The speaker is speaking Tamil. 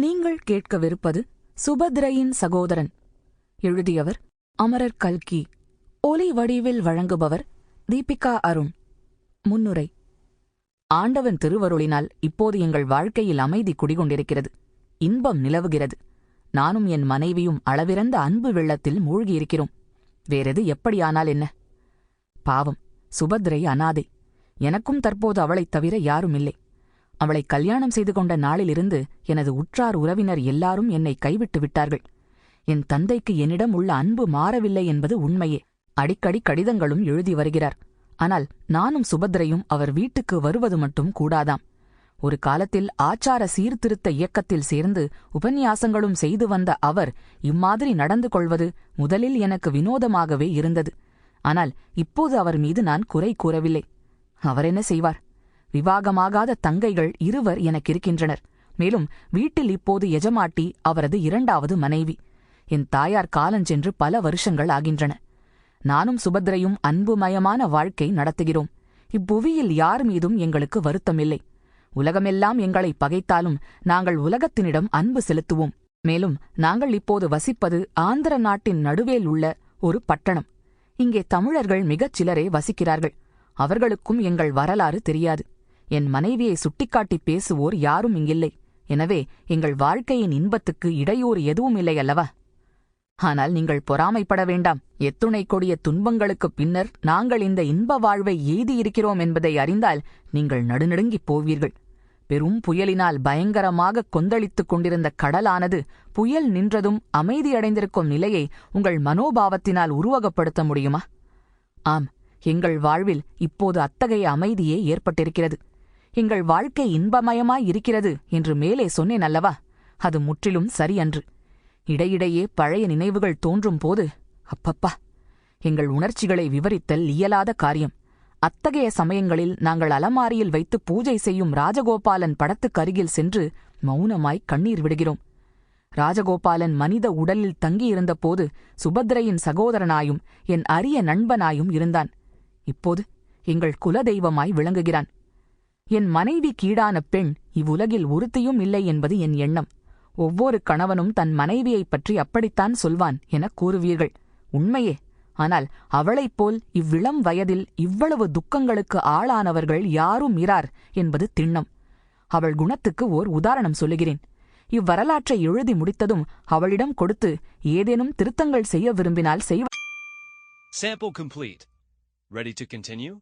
நீங்கள் கேட்கவிருப்பது சுபத்ரையின் சகோதரன். எழுதியவர் அமரர் கல்கி. ஒலி வடிவில் வழங்குபவர் தீபிகா அருண். முன்னுரை. ஆண்டவன் திருவருளினால் இப்போது எங்கள் வாழ்க்கையில் அமைதி குடிகொண்டிருக்கிறது. இன்பம் நிலவுகிறது. நானும் என் மனைவியும் அளவிறந்த அன்பு வெள்ளத்தில் மூழ்கியிருக்கிறோம். வேறெது எப்படியானால் என்ன? பாவம் சுபத்ரை அனாதை. எனக்கும் தற்போது அவளைத் தவிர யாரும் இல்லை அவளை கல்யாணம் செய்து கொண்ட நாளிலிருந்து எனது உற்றார் உறவினர் எல்லாரும் என்னை கைவிட்டு விட்டார்கள். என் தந்தைக்கு என்னிடம் உள்ள அன்பு மாறவில்லை என்பது உண்மையே. அடிக்கடி கடிதங்களும் எழுதி வருகிறார். ஆனால் நானும் சுபத்ரையும் அவர் வீட்டுக்கு வருவது மட்டும் கூடாதாம். ஒரு காலத்தில் ஆச்சார சீர்திருத்த இயக்கத்தில் சேர்ந்து உபன்யாசங்களும் செய்து வந்த அவர் இம்மாதிரி நடந்து கொள்வது முதலில் எனக்கு வினோதமாகவே இருந்தது. ஆனால் இப்போது அவர் மீது நான் குறை கூறவில்லை. அவர் என்ன செய்வார்? விவாகமாகாத தங்கைகள் இருவர் எனக்கிருக்கின்றனர் மேலும் வீட்டில் இப்போது எஜமாட்டி அவரது இரண்டாவது மனைவி. என் தாயார் காலஞ்சென்று பல வருஷங்கள் ஆகின்றன. நானும் சுபத்ரையும் அன்புமயமான வாழ்க்கை நடத்துகிறோம். இப்புவியில் யார் மீதும் எங்களுக்கு வருத்தமில்லை. உலகமெல்லாம் எங்களை பகைத்தாலும் நாங்கள் உலகத்தினிடம் அன்பு செலுத்துவோம். மேலும் நாங்கள் இப்போது வசிப்பது ஆந்திர நாட்டின் நடுவேல் உள்ள ஒரு பட்டணம். இங்கே தமிழர்கள் மிகச் சிலரே வசிக்கிறார்கள். அவர்களுக்கும் எங்கள் வரலாறு தெரியாது. என் மனைவியை சுட்டிக்காட்டி பேசுவோர் யாரும் இங்கில்லை. எனவே எங்கள் வாழ்க்கையின் இன்பத்துக்கு இடையூறு எதுவும் இல்லை அல்லவா? ஆனால் நீங்கள் பொறாமைப்பட வேண்டாம். எத்துணை கொடிய துன்பங்களுக்குப் பின்னர் நாங்கள் இந்த இன்ப வாழ்வை எய்தியிருக்கிறோம் என்பதை அறிந்தால் நீங்கள் நடுநடுங்கிப் போவீர்கள். பெரும் புயலினால் பயங்கரமாக கொந்தளித்துக் கொண்டிருந்த கடலானது புயல் நின்றதும் அமைதியடைந்திருக்கும் நிலையை உங்கள் மனோபாவத்தினால் உருவகப்படுத்த முடியுமா? ஆம் எங்கள் வாழ்வில் இப்போது அத்தகைய அமைதியே ஏற்பட்டிருக்கிறது. எங்கள் வாழ்க்கை இன்பமயமாய் இருக்கிறது என்று மேலே சொன்னேன் அல்லவா? அது முற்றிலும் சரியன்று. இடையிடையே பழைய நினைவுகள் தோன்றும் போது அப்பப்பா எங்கள் உணர்ச்சிகளை விவரித்தல் இயலாத காரியம். அத்தகைய சமயங்களில் நாங்கள் அலமாரியில் வைத்து பூஜை செய்யும் ராஜகோபாலன் படத்துக்கருகில் சென்று மௌனமாய் கண்ணீர் விடுகிறோம். ராஜகோபாலன் மனித உடலில் தங்கியிருந்தபோது சுபத்ரையின் சகோதரனாயும் என் அரிய நண்பனாயும் இருந்தான். இப்போது எங்கள் குலதெய்வமாய் விளங்குகிறான். என் மனைவி கீடான பெண் இவ்வுலகில் ஒருத்தியும் இல்லை என்பது என் எண்ணம். ஒவ்வொரு கணவனும் தன் மனைவியைப் பற்றி அப்படித்தான் சொல்வான் எனக் கூறுவீர்கள். உண்மையே. ஆனால் அவளைப் போல் இவ்விளம் வயதில் இவ்வளவு துக்கங்களுக்கு ஆளானவர்கள் யாரும் இரார் என்பது திண்ணம். அவள் குணத்துக்கு ஓர் உதாரணம் சொல்லுகிறேன். இவ்வரலாற்றை எழுதி முடித்ததும் அவளிடம் கொடுத்து ஏதேனும் திருத்தங்கள் செய்ய விரும்பினால் செய்வ Sample complete. Ready to continue?